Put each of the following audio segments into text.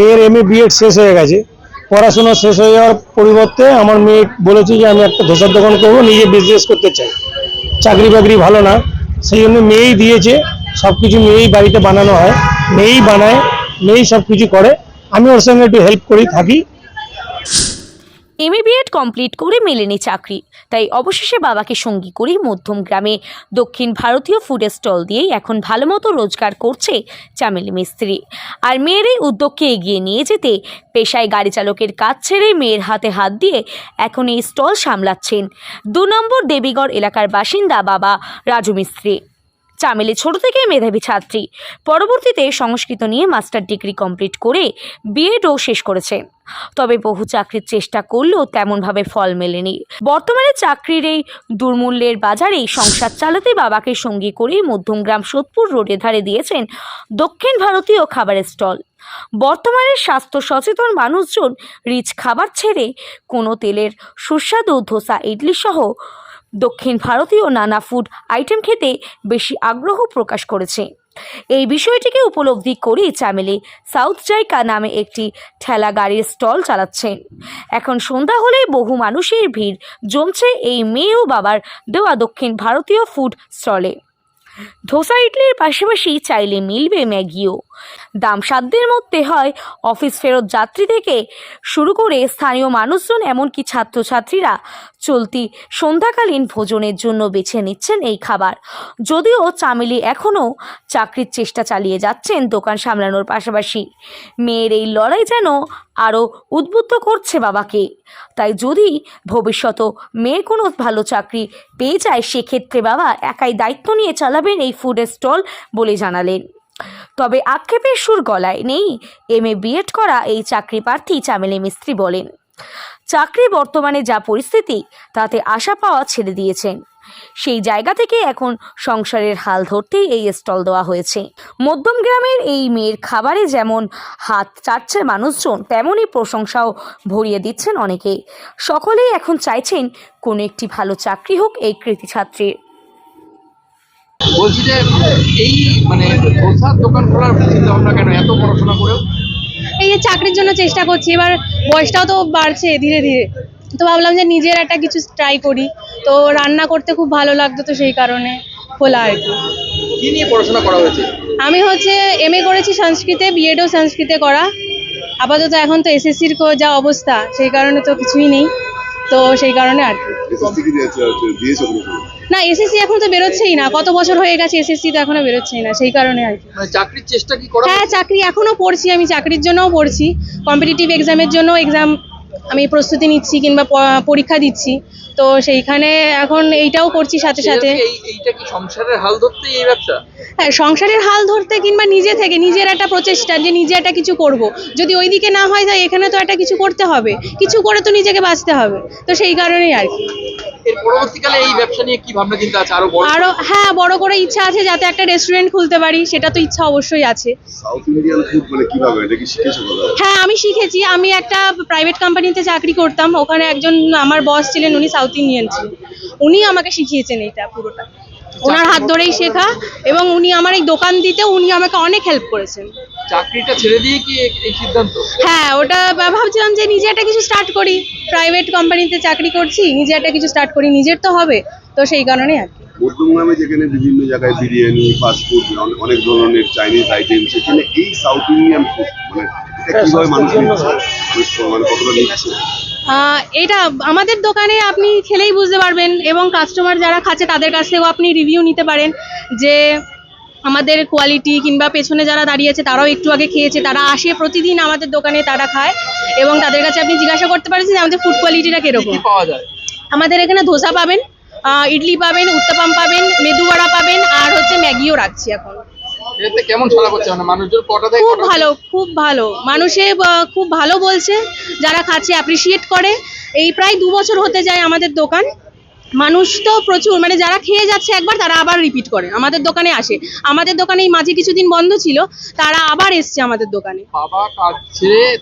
মেয়ের M A B Ed শেষ হয়ে গেছে। পড়াশোনা শেষ হয়ে যাওয়ার পরিবর্তে আমার মেয়ে বলেছে যে, আমি একটা ধোসার দোকান করব, নিজে বিজনেস করতে চাই। চাকরি বাকরি ভালো না, সেই জন্য মেয়েই দিয়েছে। সব কিছু মেয়েই বাড়িতে বানানো হয়। মেয়েই বানায়, মেয়েই সব কিছু করে। আমি ওর সঙ্গে একটু হেল্প করি, থাকি। এমএ বিএড কমপ্লিট করে মেলেনি চাকরি। তাই অবশেষে বাবাকে সঙ্গী করে মধ্যম গ্রামে দক্ষিণ ভারতীয় ফুডের স্টল দিয়েই এখন ভালো মতো রোজগার করছে চামেলি মিস্ত্রি। আর মেয়ের এই উদ্যোগকে এগিয়ে নিয়ে যেতে পেশায় গাড়ি চালকের কাজ ছেড়ে মেয়ের হাতে হাত দিয়ে এখন এই স্টল সামলাচ্ছেন দু নম্বর দেবীগড় এলাকার বাসিন্দা বাবা রাজু মিস্ত্রি। চামেলি ছোট থেকে মেধাবী ছাত্রী। পরবর্তীতে সংস্কৃত নিয়ে মাস্টার ডিগ্রি কমপ্লিট করে বিএডও শেষ করেছে। তবে বহু চাকরির চেষ্টা করলেও তেমনভাবে ফল মেলেনি। বর্তমানে চাকরির এই দুর্মূল্যের বাজারেই সংসার চালাতে বাবাকে সঙ্গী করে মধ্যমগ্রাম সোদপুর রোডের ধারে দিয়েছেন দক্ষিণ ভারতীয় খাবারের স্টল। বর্তমানে স্বাস্থ্য সচেতন মানুষজন রিচ খাবার ছেড়ে কোনো তেলের সুস্বাদু ধোসা, ইডলি সহ দক্ষিণ ভারতীয় নানা ফুড আইটেম খেতে বেশি আগ্রহ প্রকাশ করেছে। এই বিষয়টিকে উপলব্ধি করে চামেলি সাউথ জাইকা নামে একটি ঠেলা গাড়ির স্টল চালাচ্ছেন এখন সন্ধ্যা হলে বহু মানুষের ভিড় জমছে এই মেয়ে ও বাবার দেওয়া দক্ষিণ ভারতীয় ফুড স্টলে ধোসা ইডলির পাশাপাশি চাইলে মিলবে ম্যাগিও। দাম সাধ্যের মধ্যে হয় অফিস ফেরত যাত্রী থেকে শুরু করে স্থানীয় মানুষজন এমনকি ছাত্রছাত্রীরা চলতি সন্ধ্যাকালীন ভোজনের জন্য বেছে নিচ্ছেন এই খাবার। যদিও চামেলি এখনও চাকরির চেষ্টা চালিয়ে যাচ্ছেন দোকান সামলানোর পাশাপাশি। মেয়ের এই লড়াই যেন আরও উদ্বুদ্ধ করছে বাবাকে। তাই যদি ভবিষ্যত মেয়ের কোনো ভালো চাকরি পেয়ে যায়, সেক্ষেত্রে বাবা একাই দায়িত্ব নিয়ে চালাবেন এই ফুডের স্টল বলে জানালেন। তবে আক্ষেপের সুর গলায় নেই। এম এ বিএড করা এই চাকরি প্রার্থী চামেলি মিস্ত্রি বলেন, চাকরি বর্তমানে যা পরিস্থিতি, তাতে আশা পাওয়া ছেড়ে দিয়েছেন সেই জায়গা থেকে এখন সংসারের হাল ধরতেই এই স্টল দেওয়া হয়েছে। মধ্যম গ্রামের এই মেয়ের খাবারে যেমন হাত চাটছে মানুষজন তেমনই প্রশংসাও ভরিয়ে দিচ্ছেন অনেকে। সকলেই এখন চাইছেন কোনো একটি ভালো চাকরি হোক এই কৃতি ছাত্রীর। বলছি যে এই মানে ধোসার দোকান খোলার চিন্তা ভাবনা কেন? এত পড়াশোনা করেও? এই যে চাকরির জন্য চেষ্টা করছি এবার বয়সটাও তো বাড়ছে ধীরে ধীরে। তো ভাবলাম যে নিজের একটা কিছু ট্রাই করি। তো রান্না করতে খুব ভালো লাগতো তো সেই কারণে খোলা আর কি। কি নিয়ে পড়াশোনা করা হয়েছে? আমি হচ্ছে এম এ করেছি সংস্কৃতে বিএডও সংস্কৃতে করা। আপাতত এখন তো এসএসসির যা অবস্থা সেই কারণে তো কিছুই নেই। তো সেই কারণে আর কি। না এসএসসি এখন তো বেরোচ্ছেই না। কত বছর হয়ে গেছে এসএসসি তো এখনও বেরোচ্ছেই না সেই কারণে আর কি। মানে চাকরির চেষ্টা কি করা হ্যাঁ চাকরি এখনও পড়ছি আমি চাকরির জন্যও পড়ছি। কম্পিটিটিভ এক্সামের জন্য এক্সাম আমি প্রস্তুতি নিচ্ছি কিংবা পরীক্ষা দিচ্ছি। তো সেইখানে এখন এইটাও করছি সাথে সাথে। এইটা কি সংসারের হাল ধরতে এই ব্যবসা? হ্যাঁ সংসারের হাল ধরতে কিংবা নিজে থেকে নিজের একটা প্রচেষ্টা যে নিজে একটা কিছু করব। যদি ওইদিকে না হয় তাই এখানে তো একটা কিছু করতে হবে। কিছু করে তো নিজেকে বাঁচতে হবে। তো সেই কারণেই আর কি। এর পরবর্তীকালে এই ব্যবসা নিয়ে কি ভাবনা চিন্তা আছে? আরও বড়? আরও হ্যাঁ বড় করে ইচ্ছা আছে যাতে একটা রেস্টুরেন্ট খুলতে পারি সেটা তো ইচ্ছা অবশ্যই আছে। সাউথ ইন্ডিয়ান ফুড মানে কীভাবে? এটা কি শিখেছো হ্যাঁ আমি শিখেছি। আমি একটা প্রাইভেট কোম্পানিতে চাকরি করতাম ওখানে একজন আমার বস ছিলেন উনি সাউথ ইন্ডিয়ান ছিলেন উনি আমাকে শিখিয়েছেন এটা পুরোটা। ওনার হাত ধরেই শেখা এবং উনি আমার এই দোকান দিতে উনি আমাকে অনেক হেল্প করেছেন। চাকরিটা ছেড়ে দিয়ে কি এই- সিদ্ধান্ত? হ্যাঁ ওটা ভাবছিলাম যে নিজে একটা কিছু স্টার্ট করি। প্রাইভেট কোম্পানিতে চাকরি করছি নিজে একটা কিছু স্টার্ট করি নিজের তো হবে। তো সেই কারণে আর কি। মধ্যমগ্রামে যেখানে বিভিন্ন জায়গায় বিরিয়ানি ফাস্টফুড অনেক ধরনের চাইনিজ আইটেম সেখানে এই সাউথ ইন্ডিয়ান ফুড মানে কীভাবে মানুষ মানে কতটা নিচ্ছে আহ, এটা আমাদের দোকানে আপনি খেলেই বুঝতে পারবেন এবং কাস্টমার যারা খাচ্ছে তাদের কাছ থেকেও আপনি রিভিউ নিতে পারেন যে আমাদের কোয়ালিটি কিংবা পেছনে যারা দাঁড়িয়ে আছে তারাও একটু আগে খেয়েছে। তারা আসে প্রতিদিন আমাদের দোকানে তারা খায় এবং তাদের কাছে আপনি জিজ্ঞাসা করতে পারেন যে আমাদের ফুড কোয়ালিটিটা কীরকম। পাওয়া যায়? আমাদের এখানে ধোসা পাবেন আহ, ইডলি পাবেন উত্তাপাম পাবেন মেদুবড়া পাবেন আর হচ্ছে ম্যাগিও রাখছি এখন। এতে কেমন করছে? মানে মানুষজন কটা থেকে খুব ভালো খুব ভালো। মানুষে খুব ভালো বলছে। যারা খাচ্ছে অ্যাপ্রিসিয়েট করে। এই প্রায় দু বছর হতে যায় আমাদের দোকান। মানুষ তো প্রচুর মানে যারা খেয়ে যাচ্ছে একবার তারা আবার রিপিট করে। আমাদের দোকানে আসে। আমাদের দোকানে এই মাঝে কিছুদিন বন্ধ ছিল তারা আবার এসছে আমাদের দোকানে। বাবা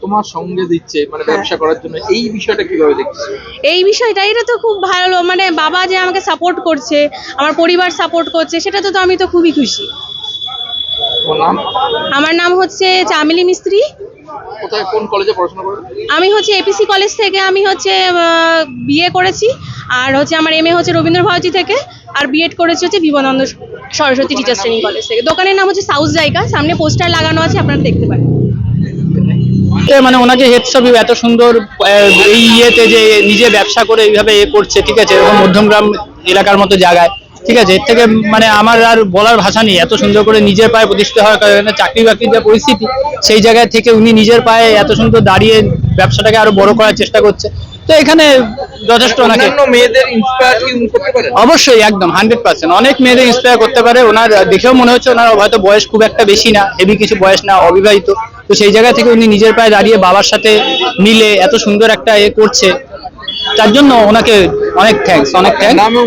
তোমার সঙ্গে দিচ্ছে মানে হ্যাঁ। ব্যবসা করার জন্য। এই বিষয়টা কীভাবে দেখছ? এই বিষয়টা এটা তো খুব ভালো। মানে বাবা যে আমাকে সাপোর্ট করছে আমার পরিবার সাপোর্ট করছে সেটা তো আমি তো খুবই খুশি। আমার নাম হচ্ছে চামেলি মিস্ত্রি। কোথায় কোন কলেজে পড়াশোনা করেন আমি হচ্ছে এপিসি কলেজ থেকে আমি হচ্ছে বিএ করেছি। আর হচ্ছে আমার এমএ হচ্ছে রবীন্দ্র ভারতী থেকে। আর বিএড করেছি হচ্ছে Vivekananda Saraswati teachers training college থেকে। দোকানের নাম হচ্ছে সাউথ জায়গা সামনে পোস্টার লাগানো আছে আপনারা দেখতে পারেন। মানে ওনাকে হেড ছবি এত সুন্দর আহ, এই ইয়েতে যে নিজে ব্যবসা করে এইভাবে এ করছে ঠিক আছে? এরকম মধ্যমগ্রাম এলাকার মতো জায়গায়। ঠিক আছে এর থেকে মানে আমার আর বলার ভাষা নেই এত সুন্দর করে নিজের পায়ে প্রতিষ্ঠিত হওয়ার কারণে চাকরি বাকরির যে পরিস্থিতি সেই জায়গায় থেকে উনি নিজের পায়ে এত সুন্দর দাঁড়িয়ে ব্যবসাটাকে আরও বড় করার চেষ্টা করছে। তো এখানে যথেষ্ট ওনাকে অবশ্যই একদম হান্ড্রেড পার্সেন্ট অনেক মেয়েদের ইন্সপায়ার করতে পারে ওনার দেখেও মনে হচ্ছে ওনার হয়তো বয়স খুব একটা বেশি না হেভি কিছু বয়স না অবিবাহিত। তো সেই জায়গা থেকে উনি নিজের পায়ে দাঁড়িয়ে বাবার সাথে মিলে এত সুন্দর একটা এ করছে তার জন্য ওনাকে অনেক থ্যাঙ্কস অনেক এবং